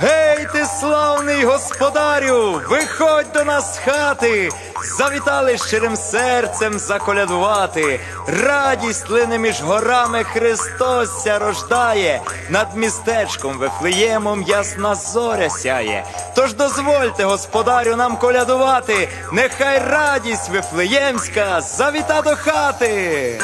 Гей, ти славний господарю, виходь до нас з хати, завітали щирим серцем заколядувати. Радість лине між горами Христос ся рождає, над містечком Вифлеємом ясна зоря сяє. Тож дозвольте, господарю, нам колядувати, нехай радість Вифлеємська завіта до хати.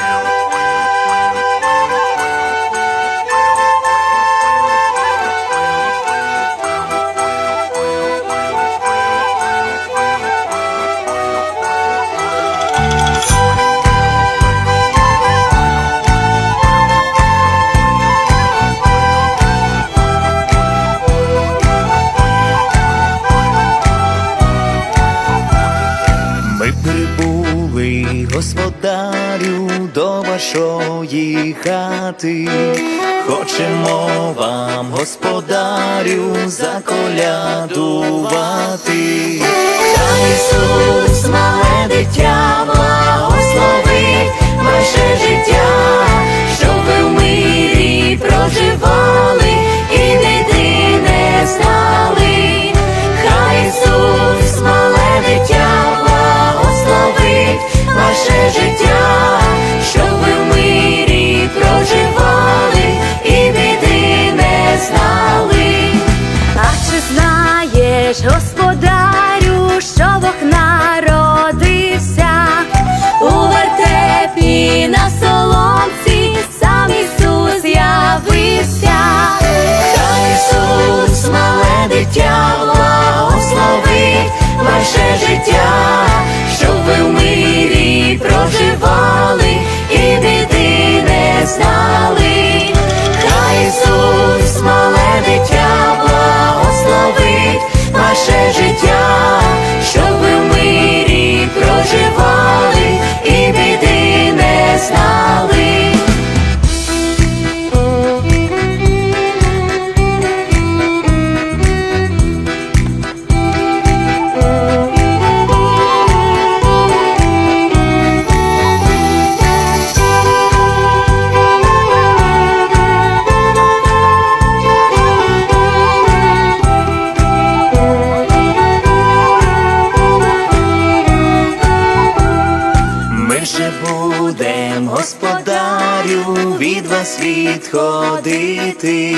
До вашої хати. Хочемо вам, господарю, заколядувати. Та Ісус, мале дитя, Ми будем, господарю, від вас відходити.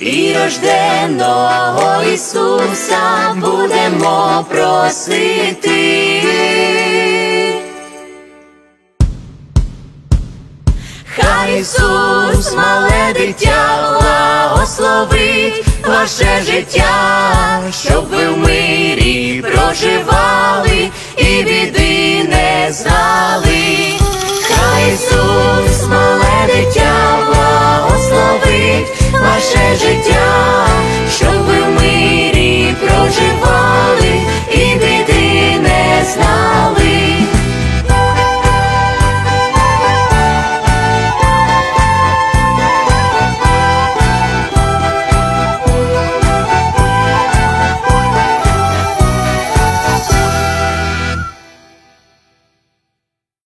І рожденого Ісуса будемо просити. Хай Ісус, мале дитя, благословить ваше життя, щоб ви в мирі проживали